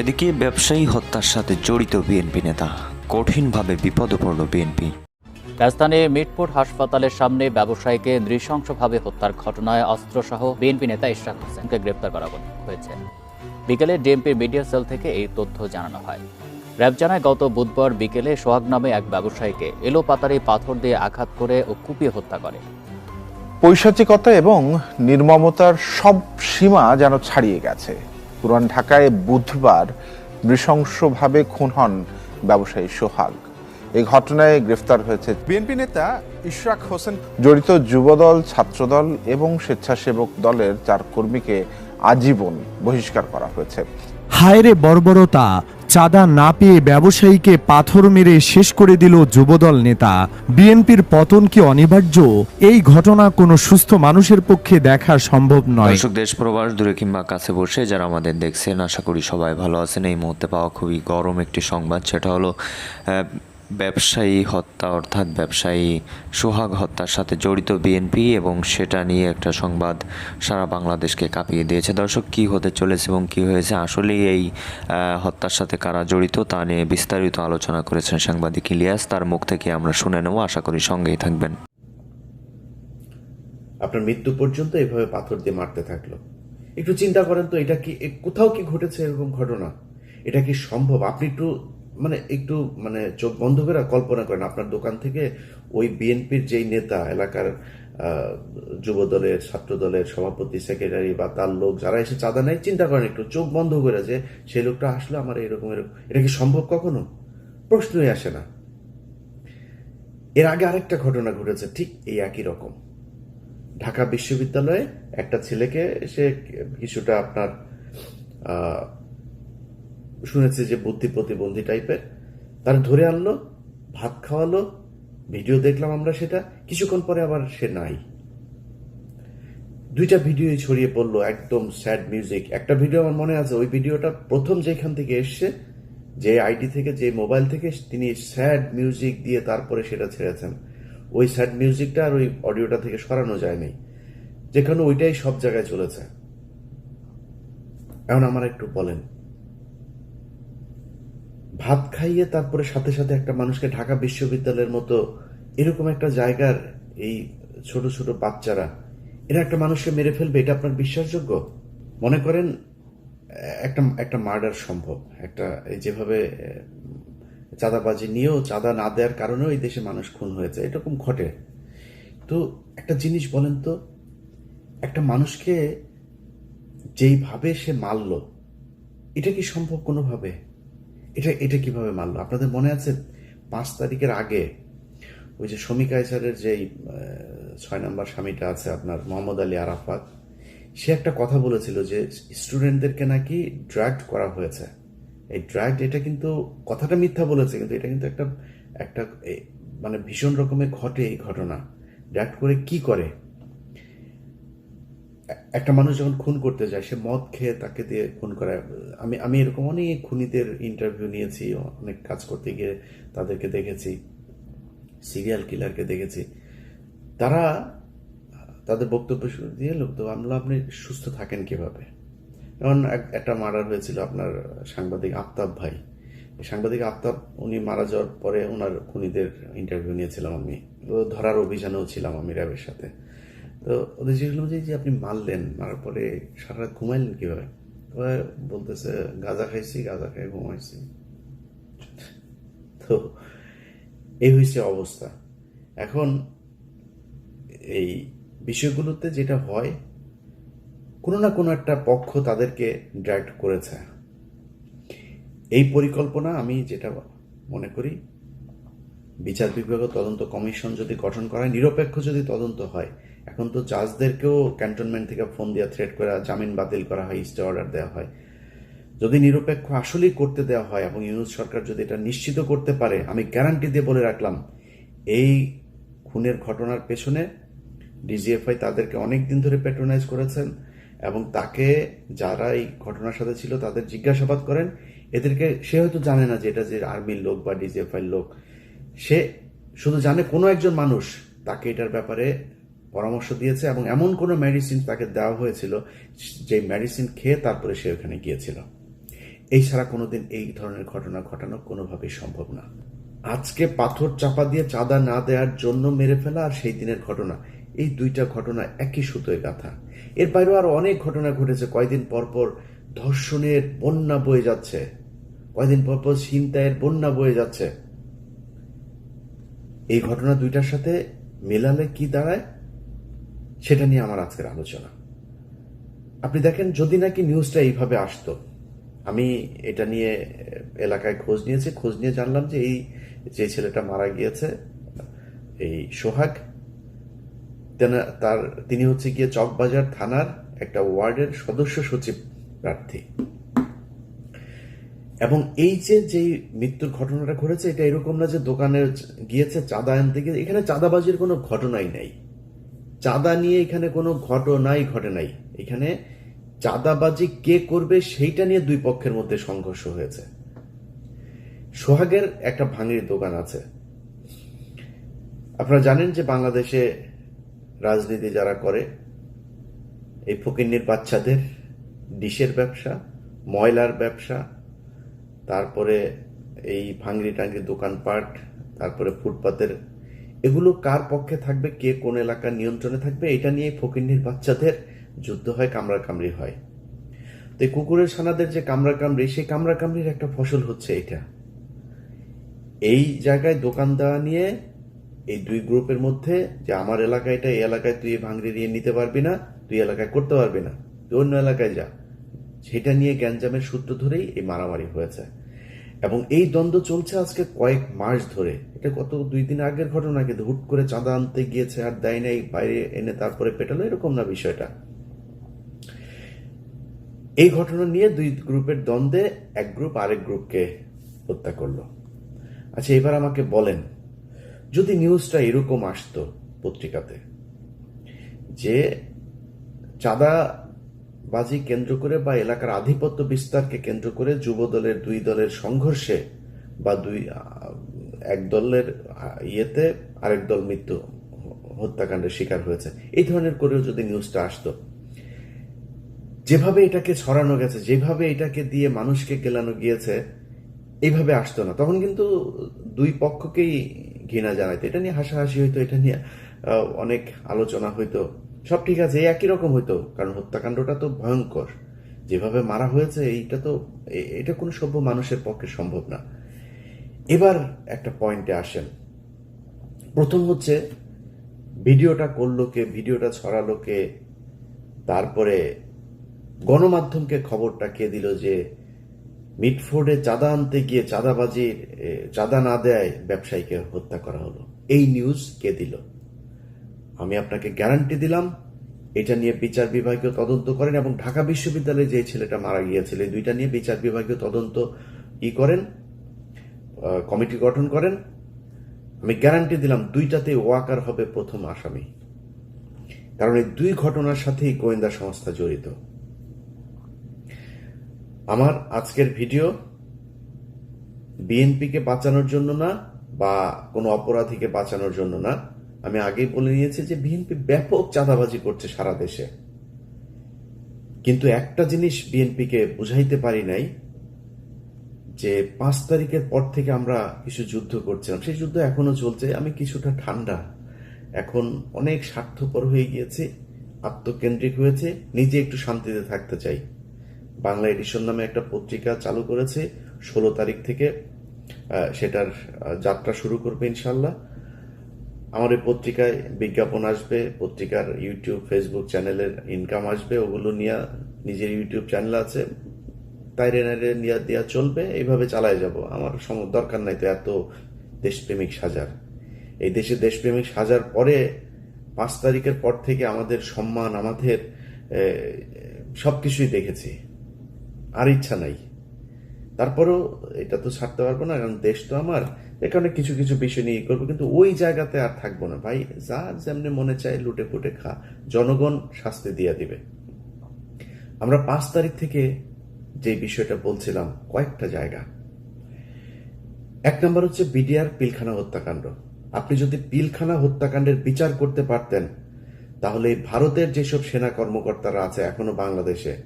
এদিকে ব্যবসায়ী হত্যার সাথে জড়িত বিএনপি নেতা। কঠিনভাবে বিপদে পড়ল বিএনপি। রাজধানী মিটপুর হাসপাতালের সামনে ব্যবসায়ীকে নৃশংসভাবে হত্যার ঘটনায় অস্ত্রসহ বিএনপি নেতা ইশরাক হোসেনকে গ্রেপ্তার করা হয়েছে। বিকেলে ডিএমপির মিডিয়া সেল থেকে এই তথ্য জানানো হয়। র্যাব জানায় গত বুধবার বিকেলে সোহাগ নামে এক ব্যবসায়ীকে এলোপাতারি পাথর দিয়ে আঘাত করে ও কুপিয়ে হত্যা করে। পৈশাচিকতা এবং নির্মমতার সব সীমা যেন ছাড়িয়ে গেছে। পুরান ঢাকায় বুধবার নৃশংসভাবে খুন হন ব্যবসায়ী সোহাগ। এই ঘটনায় গ্রেফতার হয়েছে বিএনপি নেতা ইশরাক হোসেন। জড়িত যুবদল ছাত্রদল এবং স্বেচ্ছাসেবক দলের চার কর্মীকে আজীবন বহিষ্কার করা হয়েছে। হায়রে বর্বরতা চাঁদা না পেয়ে ব্যবসায়ীকে পাথর মেরে শেষ করে দিল যুবদল নেতা। বিএনপির পতন কি অনিবার্য? এই ঘটনা কোনো সুস্থ মানুষের পক্ষে দেখা সম্ভব নয়। দর্শক, দেশ প্রবাস দূরে কিংবা কাছে বসে যারা আমাদের দেখছেন, আশা করি সবাই ভালো আছেন। এই মুহূর্তে পাওয়া খুবই গরম একটি সংবাদ, সেটা হলো ব্যবসায়ী হত্যা অর্থাৎ ব্যবসায়ী সোহাগ হত্যার সাথে জড়িত বিএনপি এবং সেটা নিয়ে একটা সংবাদ সারা বাংলাদেশকে কাঁপিয়ে দিয়েছে। দর্শক, কি হতে চলেছে এবং কি হয়েছে? আসলেই এই হত্যার সাথে কারা জড়িত তা নিয়ে বিস্তারিত আলোচনা করেছেন সাংবাদিক ইলিয়াস। তার মুখ থেকে আমরা শুনে নেব। আশা করি সঙ্গেই থাকবেন। আপনার মৃত্যু পর্যন্ত এভাবে পাথর দিয়ে মারতে থাকল। একটু চিন্তা করেন তো, এটা কি কোথাও কি ঘটেছে এরকম ঘটনা? এটা কি সম্ভব? আপনি একটু মানে একটু মানে চোখ বন্ধ করে কল্পনা করেন, আপনার দোকান থেকে ওই বিএনপির যেই নেতা, এলাকার যুব দলের ছাত্র দলের সভাপতি, সেক্রেটারি বা তার লোক যারা এসে চাঁদা নেয়, চিন্তা করেন একটু, চোখ বন্ধ করে যে সেই লোকটা আসলো আমার এরকম এরকম, এটা কি সম্ভব কখনো? প্রশ্নই আসে না। এর আগে আরেকটা ঘটনা ঘটেছে, ঠিক এই একই রকম। ঢাকা বিশ্ববিদ্যালয়ে একটা ছেলেকে সে কিছুটা আপনার শুনেছি যে বুদ্ধি প্রতিবন্ধী টাইপের। তার ধরে আনলো, ভাত খাওয়ালো, ভিডিও দেখলাম আমরা সেটা, কিছুক্ষণ পরে আবার সে নাই। দুইটা ভিডিও ছড়িয়ে পড়ল, একদম স্যাড মিউজিক। একটা ভিডিও আমার মনে আছে, ওই ভিডিওটা প্রথম যেখান থেকে এসছে, যে আইডি থেকে, যে মোবাইল থেকে তিনি স্যাড মিউজিক দিয়ে তারপরে সেটা ছেড়েছেন। ওই স্যাড মিউজিকটা আর ওই অডিওটা থেকে সরানো যায়নি। যেখানে ওইটাই সব জায়গায় চলেছে। এখন আমার একটু বলেন ভাত খাইয়ে তারপরে সাথে সাথে একটা মানুষকে ঢাকা বিশ্ববিদ্যালয়ের মতো এরকম একটা জায়গার এই ছোট ছোট বাচ্চারা, এরা একটা মানুষকে মেরে ফেলবে, এটা আপনার বিশ্বাসযোগ্য? মনে করেন, একটা একটা মার্ডার সম্ভব। একটা যেভাবে চাঁদাবাজি নিয়েও চাঁদা না দেওয়ার কারণেও এই দেশে মানুষ খুন হয়েছে, এরকম ঘটে। তো একটা জিনিস বলেন তো, একটা মানুষকে যেইভাবে সে মারল, এটা কি সম্ভব কোনোভাবে? এটা এটা কীভাবে মানলো? আপনাদের মনে আছে পাঁচ তারিখের আগে ওই যে শমী কায়সারের যেই ছয় নম্বর স্বামীটা আছে আপনার, মোহাম্মদ আলী আরাফাত, সে একটা কথা বলেছিল যে স্টুডেন্টদেরকে নাকি ড্রাগ করা হয়েছে। এই ড্রাগ এটা কিন্তু কথাটা মিথ্যা বলেছে, কিন্তু এটা কিন্তু একটা একটা মানে ভীষণ রকমের ঘটে এই ঘটনা। ড্রাগ করে কি করে? একটা মানুষ যখন খুন করতে যায়, সে মদ খেয়ে তাকে দিয়ে খুন করায় আমি আমি এরকম অনেক খুনিদের ইন্টারভিউ নিয়েছি, অনেক কাজ করতে গিয়ে তাদেরকে দেখেছি সিরিয়াল কিলারকে দেখেছি। তারা, তাদের বক্তব্য দিয়ে লোক, তো আমলা আপনি সুস্থ থাকেন কীভাবে? যেমন একটা মার্ডার হয়েছিল আপনার সাংবাদিক আফতাব ভাই। সাংবাদিক আফতাব, উনি মারা যাওয়ার পরে ওনার খুনিদের ইন্টারভিউ নিয়েছিলাম আমি। ধরার অভিযানেও ছিলাম আমি র্যাবের সাথে। তো ওদের জিজ্ঞেস করলাম যে, আপনি মারলেন মারার পরে সারা রাত ঘুমাইলেন কীভাবে? বলতেছে গাঁজা খাইছি গাঁজা খেয়ে ঘুমাইছি। তো এই হয়েছে অবস্থা। এখন এই বিষয়গুলোতে যেটা হয় কোনো না কোনো একটা পক্ষ তাদেরকে ডাইরেক্ট করেছে। এই পরিকল্পনা আমি যেটা মনে করি বিচার বিভাগ তদন্ত কমিশন যদি গঠন করা হয় নিরপেক্ষ যদি তদন্ত হয় এখন তো জাজদেরকেও ক্যান্টনমেন্ট থেকে ফোন দিয়ে থ্রেট করা জামিন বাতিল করা হয় স্টে অর্ডার দেওয়া হয়। যদি নিরপেক্ষ আসলেই করতে দেওয়া হয় এবং ইউনুস সরকার যদি এটা নিশ্চিত করতে পারে, আমি গ্যারান্টি দিয়ে বলে রাখলাম, এই খুনের ঘটনার পেছনে ডিজিএফআই তাদেরকে অনেক দিন ধরে প্যাট্রোনাইজ করেছেন এবং তাকে যারা এই ঘটনার সাথে ছিল তাদের জিজ্ঞাসাবাদ করেন। এদেরকে, সে হয়তো জানে না যে এটা যে আর্মির লোক বা ডিজিএফআই লোক। সে শুধু জানে কোনো একজন মানুষ, তাকে এটার ব্যাপারে পরামর্শ দিয়েছে এবং এমন কোনো মেডিসিন তাকে দেওয়া হয়েছিল যে মেডিসিন খেয়ে তারপরে সে ওখানে গিয়েছিল। এই ছাড়া কোনোদিন এই ধরনের ঘটনা ঘটানো কোনোভাবেই সম্ভব না। আজকে পাথর চাপা দিয়ে চাঁদা না দেওয়ার জন্য মেরে ফেলা আর সেই দিনের ঘটনা, এই দুইটা ঘটনা একই সুতোয় গাথা। এর বাইরেও আরও অনেক ঘটনা ঘটেছে। কয়দিন পর পর ধর্ষণের বন্যা বয়ে যাচ্ছে। কয়দিন পর পর ছিনতাইয়ের বন্যা বয়ে যাচ্ছে। এই ঘটনা দুইটার সাথে মেলালে কি দাঁড়ায়? সেটা নিয়ে আমার আজকের আলোচনা। আপনি দেখেন, যদি নাকি নিউজটা এইভাবে আসতো, আমি এটা নিয়ে এলাকায় খোঁজ নিয়েছি, খোঁজ নিয়ে জানলাম যে এই যে ছেলেটা মারা গিয়েছে, এই সোহাগ তার, তিনি হচ্ছে গিয়ে চকবাজার থানার একটা ওয়ার্ডের সদস্য সচিব প্রার্থী। এবং এই যে যে মৃত্যুর ঘটনাটা ঘটেছে, এটা এরকম না যে দোকানে গিয়েছে চাঁদা আনতে গিয়ে, এখানে চাঁদাবাজির কোনো ঘটনাই নাই। চাঁদা নিয়ে এখানে কোনো ঘটনাই ঘটে নাই। এখানে চাঁদাবাজি কে করবে সেইটা নিয়ে দুই পক্ষের মধ্যে সংঘর্ষ হয়েছে। সোহাগের একটা ভাঙির দোকান আছে। আপনারা জানেন যে বাংলাদেশে রাজনীতি যারা করে, এই ফকিন্নির বাচ্চাদের ডিশের ব্যবসা, ময়লার ব্যবসা, তারপরে এই ভাঙড়ি টাঙ্গি দোকানপাট, তারপরে ফুটপাতের এগুলো কার পক্ষে থাকবে, কে কোন এলাকার নিয়ন্ত্রণে থাকবে, এটা নিয়ে ফকিন্নির বাচ্চাদের যুদ্ধ হয়, কামড়াকামড়ি হয়। তো এই কুকুরের সানাদের যে কামড়াকামড়ি, সেই কামড়াকামড়ির একটা ফসল হচ্ছে এটা। এই জায়গায় দোকান দেওয়া নিয়ে এই দুই গ্রুপের মধ্যে যে আমার এলাকায় এটা, এই এলাকায় তুই ভাঙড়ি দিয়ে নিতে পারবি না, তুই এলাকায় করতে পারবি না, তুই অন্য এলাকায় যা। সেটা নিয়ে গ্যাঞ্জামের সূত্র ধরেই এই মারামারি হয়েছে। এবং এই দ্বন্দ্ব চলছে আজকে কয়েক মাস ধরে। এটা কত দুই দিন আগের ঘটনা, কিন্তু হুট করে চাঁদা আনতে গিয়েছে, আর দেয় নাই, বাইরে এনে তারপরে পেটালো, এরকম না বিষয়টা। এই ঘটনা নিয়ে দুই গ্রুপের দ্বন্দ্বে এক গ্রুপ আরেক গ্রুপকে হত্যা করল। আচ্ছা এবার আমাকে বলেন, যদি নিউজটা এরকম আসতো পত্রিকাতে, যে চাঁদা বাজি কেন্দ্র করে বা এলাকার আধিপত্য বিস্তারকে কেন্দ্র করে যুব দলের দুই দলের সংঘর্ষে বা দুই এক দলের ইয়েতে আরেক দল মৃত্যু, হত্যাকাণ্ডের শিকার হয়েছে। এই ধরনের করেও যদি নিউজটা আসতো। যেভাবে এটাকে ছড়ানো গেছে, যেভাবে এটাকে দিয়ে মানুষকে গেলানো গিয়েছে, এইভাবে আসতো না। তখন কিন্তু দুই পক্ষকেই ঘৃণা জানাইতো। এটা নিয়ে হাসাহাসি হইতো, এটা নিয়ে অনেক আলোচনা হইতো। সব ঠিক আছে একই রকম হইতো, কারণ হত্যাকাণ্ডটা তো ভয়ঙ্কর। যেভাবে মারা হয়েছে, এইটা তো এটা কোনো সভ্য মানুষের পক্ষে সম্ভব না। এবার একটা পয়েন্টে আসেন। প্রথম হচ্ছে, ভিডিওটা করল কে, ভিডিওটা ছড়ালো কে, তারপরে গণমাধ্যমকে খবরটা কে দিল যে মিটফোর্ডে চাঁদা আনতে গিয়ে চাঁদাবাজির চাঁদা না দেয় ব্যবসায়ীকে হত্যা করা হলো। এই নিউজ কে দিল। আমি আপনাকে গ্যারান্টি দিলাম, এটা নিয়ে বিচার বিভাগীয় তদন্ত করেন এবং ঢাকা বিশ্ববিদ্যালয়ে যে ছেলেটা মারা গিয়েছিল দুইটা নিয়ে বিচার বিভাগীয় তদন্ত ই করেন কমিটি গঠন করেন। আমি গ্যারান্টি দিলাম, দুইটাতে ওয়াকার হবে প্রথম আসামি। কারণ এই দুই ঘটনার সাথেই গোয়েন্দা সংস্থা জড়িত। আমার আজকের ভিডিও বিএনপিকে বাঁচানোর জন্য না, বা কোনো অপরাধীকে বাঁচানোর জন্য না আমি আগেই বলে নিয়েছি যে বিএনপি ব্যাপক চাঁদাবাজি করছে সারা দেশে। কিন্তু একটা জিনিস বিএনপিকে বুঝাইতে পারি নাই, যে পাঁচ তারিখের পর থেকে আমরা কিছু যুদ্ধ করছিলাম। সেই যুদ্ধ এখনও চলছে, আমি কিছুটা ঠান্ডা। এখন অনেক স্বার্থপর হয়ে গিয়েছে, আত্মকেন্দ্রিক হয়েছে, নিজে একটু শান্তিতে থাকতে চাই। বাংলা এডিশন নামে একটা পত্রিকা চালু করেছে, ষোলো তারিখ থেকে সেটার যাত্রা শুরু করবে ইনশাল্লাহ। আমার এই পত্রিকায় বিজ্ঞাপন আসবে, পত্রিকার ইউটিউব ফেসবুক চ্যানেলের ইনকাম আসবে, ওগুলো নিয়ে নিজের ইউটিউব চ্যানেল আছে তাইরে নাইরে নিয়ে দেওয়া চলবে, এইভাবে চালায় যাব। আমার সম- দরকার নাই তো এত দেশপ্রেমিক সাজার। এই দেশে দেশপ্রেমিক সাজার পরে পাঁচ তারিখের পর থেকে আমাদের সম্মান, আমাদের সব কিছুই দেখেছি। আর ইচ্ছা নাই। তারপরেও এটা তো ছাড়তে পারব না, কারণ দেশ তো আমার। এ কারণে কিছু কিছু বিষয় নিয়ে করব। কিন্তু ওই জায়গাতে আর থাকব না। ভাই যার যেমনি মনে চায় লুটে ফুটে খা। জনগণ শাস্তি দিয়ে দিবে। আমরা পাঁচ তারিখ থেকে যে বিষয়টা বলছিলাম, কয়েকটা জায়গা। এক নম্বর হচ্ছে বিডিআর পিলখানা হত্যাকাণ্ড। আপনি যদি পিলখানা হত্যাকাণ্ডের বিচার করতে পারতেন, তাহলে ভারতের যেসব সেনা কর্মকর্তারা আছে এখনও বাংলাদেশে,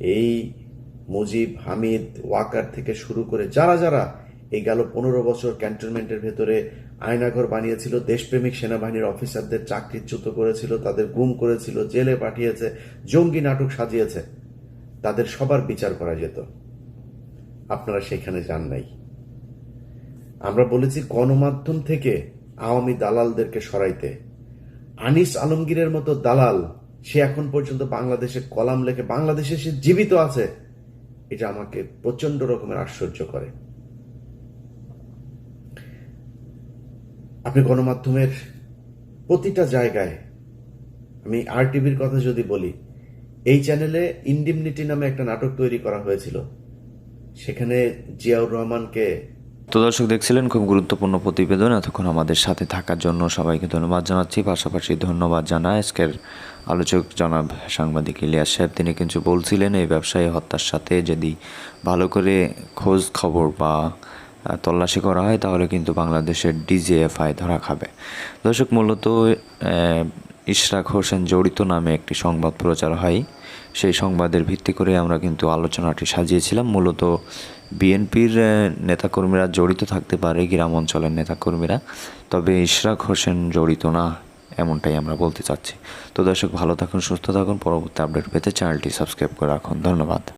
এই মুজিব, হামিদ, ওয়াকার থেকে শুরু করে যারা যারা এই গেল পনেরো বছর ক্যান্টনমেন্টের ভেতরে আয়নাঘর বানিয়েছিল, দেশপ্রেমিক সেনাবাহিনীর অফিসারদের চাকরিচ্যুত করেছিল, তাদের গুম করেছিল, জেলে পাঠিয়েছে, জঙ্গি নাটক সাজিয়েছে। তাদের সবার বিচার করা যেত। আপনারা সেখানে যান নাই। আমরা বলেছি গণমাধ্যম থেকে আওয়ামী দালালদেরকে সরাইতে। আনিস আলমগীরের মতো দালাল, সে এখন পর্যন্ত বাংলাদেশে কলাম লেখে, বাংলাদেশে সে জীবিত আছে, এটা আমাকে প্রচণ্ড রকমের আশ্চর্য করে। আপনি গণমাধ্যমের প্রতিটা জায়গায়, আমি আর টিভির কথা যদি বলি, এই চ্যানেলে ইন্ডিমনিটি নামে একটা নাটক তৈরি করা হয়েছিল। সেখানে জিয়াউর রহমানকে তো দর্শক দেখছিলেন, খুব গুরুত্বপূর্ণ প্রতিবেদন এতক্ষণ আমাদের সাথে থাকার জন্য সবাইকে ধন্যবাদ জানাচ্ছি। পাশাপাশি ধন্যবাদ জানায় আজকের আলোচক জনাব সাংবাদিক ইলিয়াস সাহেব। তিনি কিন্তু বলছিলেন, এই ব্যবসায়ী হত্যার সাথে যদি ভালো করে খোঁজ খবর বা তল্লাশি করা হয়, তাহলে কিন্তু বাংলাদেশের ডিজিএফআই ধরা খাবে। দর্শক, মূলত ইশরাক হোসেন জড়িত নামে একটি সংবাদ প্রচার হয়। সেই সংবাদের ভিত্তি করে আমরা কিন্তু আলোচনাটি সাজিয়েছিলাম। মূলত বিএনপির নেতাকর্মীরা জড়িত থাকতে পারে, গ্রাম অঞ্চলের নেতাকর্মীরা। তবে ইশরাক হোসেন জড়িত না, এমনটাই আমরা বলতে চাচ্ছি। তো দর্শক, ভালো থাকুন, সুস্থ থাকুন। পরবর্তী আপডেট পেতে চ্যানেলটি সাবস্ক্রাইব করে রাখুন। ধন্যবাদ।